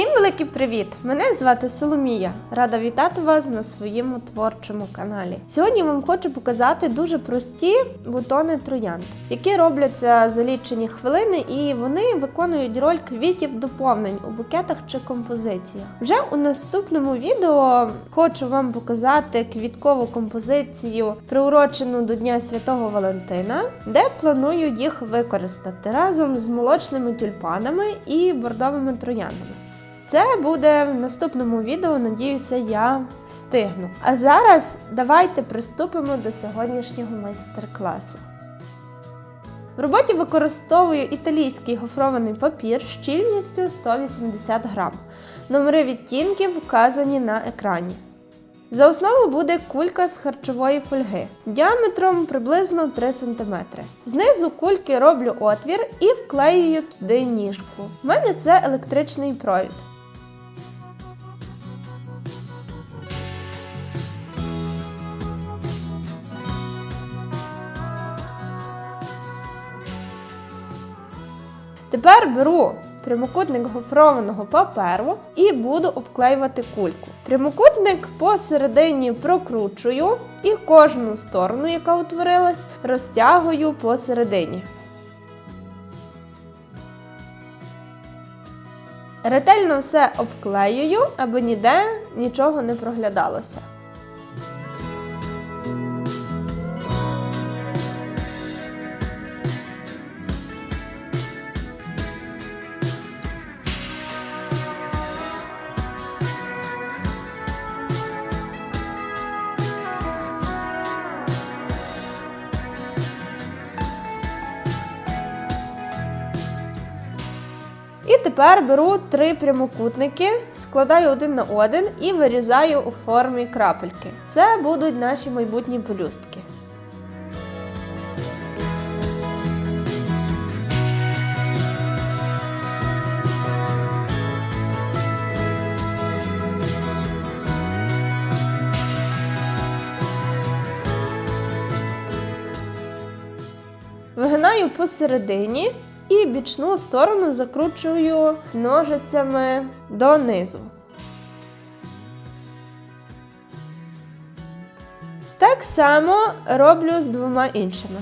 Всім великий привіт! Мене звати Соломія. Рада вітати вас на своєму творчому каналі. Сьогодні вам хочу показати дуже прості бутони троянд, які робляться за лічені хвилини, і вони виконують роль квітів доповнень у букетах чи композиціях. Вже у наступному відео хочу вам показати квіткову композицію, приурочену до Дня Святого Валентина, де планую їх використати разом з молочними тюльпанами і бордовими трояндами. Це буде в наступному відео. Надіюся, я встигну. А зараз давайте приступимо до сьогоднішнього майстер-класу. В роботі використовую італійський гофрований папір щільністю 180 грам. Номери відтінків вказані на екрані. За основу буде кулька з харчової фольги діаметром приблизно 3 см. Знизу кульки роблю отвір і вклеюю туди ніжку. У мене це електричний провід. Тепер беру прямокутник гофрованого паперу і буду обклеювати кульку. Прямокутник посередині прокручую і кожну сторону, яка утворилась, розтягую посередині. Ретельно все обклеюю, аби ніде нічого не проглядалося. Тепер беру три прямокутники, складаю один на один і вирізаю у формі крапельки. Це будуть наші майбутні пелюстки. Вигинаю посередині і бічну сторону закручую ножицями донизу. Так само роблю з двома іншими.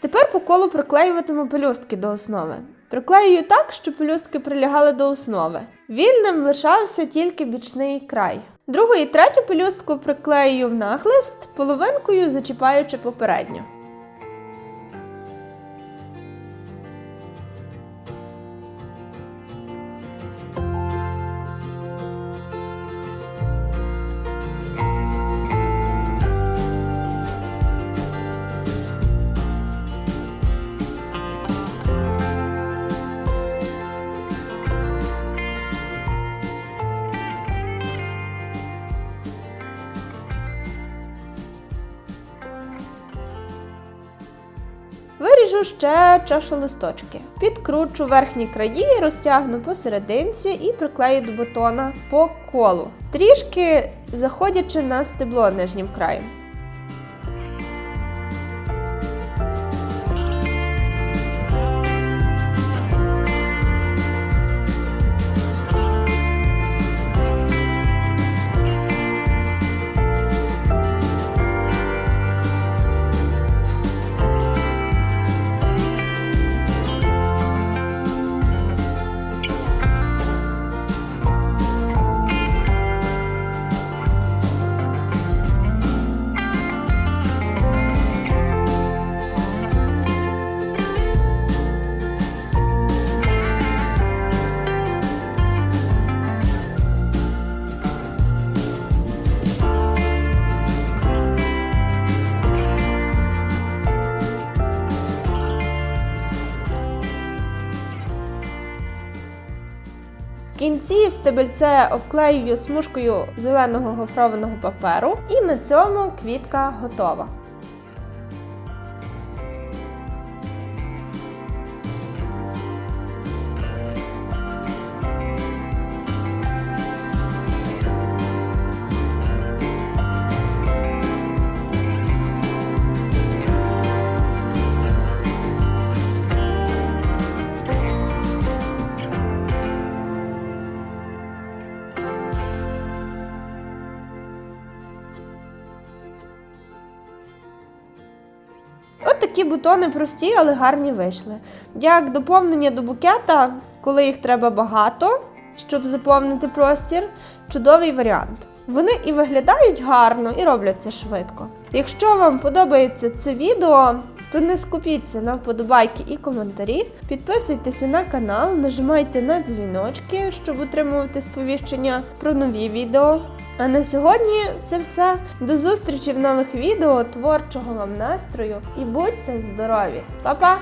Тепер по колу приклеюватиму пелюстки до основи. Приклеюю так, щоб пелюстки прилягали до основи. Вільним лишався тільки бічний край. Другу і третю пелюстку приклею в нахлист, половинкою зачіпаючи попередню. Виріжу ще чашу листочки. Підкручу верхні краї, розтягну посерединці і приклею до бутона по колу, трішки заходячи на стебло нижнім краєм. Кінці стебельце обклеюю смужкою зеленого гофрованого паперу, і на цьому квітка готова. Такі бутони прості, але гарні вийшли. Як доповнення до букета, коли їх треба багато, щоб заповнити простір, чудовий варіант. Вони і виглядають гарно, і роблять це швидко. Якщо вам подобається це відео, то не скупіться на вподобайки і коментарі. Підписуйтеся на канал, нажимайте на дзвіночки, щоб отримувати сповіщення про нові відео. А на сьогодні це все. До зустрічі в нових відео, творчого вам настрою і будьте здорові! Па-па!